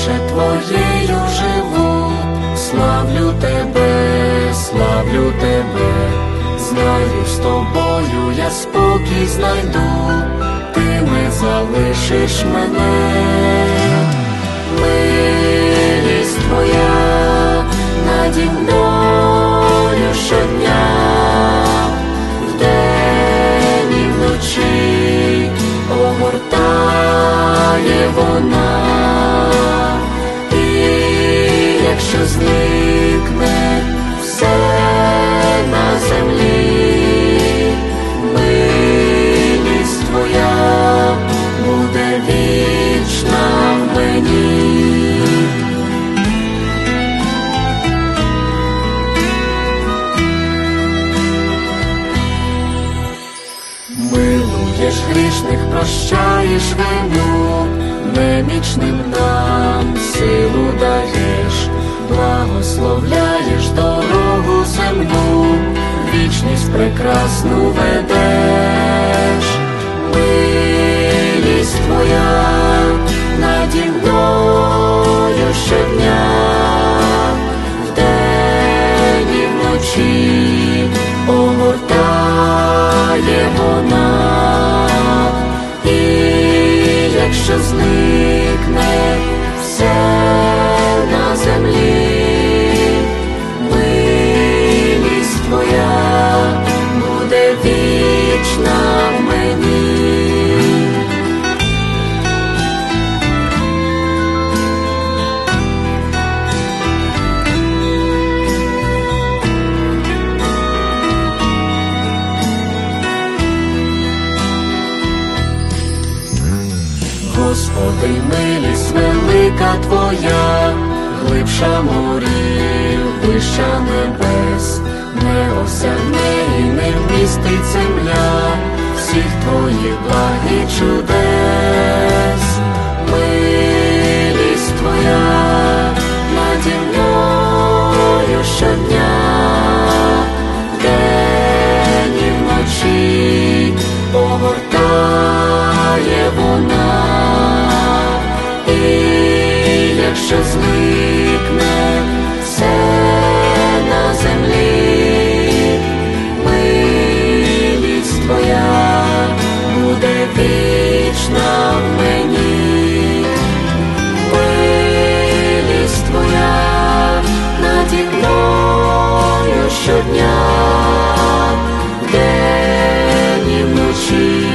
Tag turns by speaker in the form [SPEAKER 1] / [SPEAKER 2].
[SPEAKER 1] лише твоєю живу, славлю тебе, славлю тебе, знаю з тобою я спокій знайду, ти не залишиш мене, якщо зникне все на землі, милість твоя буде вічна в мені. Милуєш грішних, прощаєш вину, немічним нам силу даєш, благословляєш дорогу земну, вічність прекрасну ведеш, Господи, милість велика Твоя, глибша морів, вища небес, не осягне і не вмістить земля. Всіх Твоїх благ і чудес, якщо зникне все на землі, милість твоя буде вічна в мені, милість твоя наді мною щодня, вдень і вночі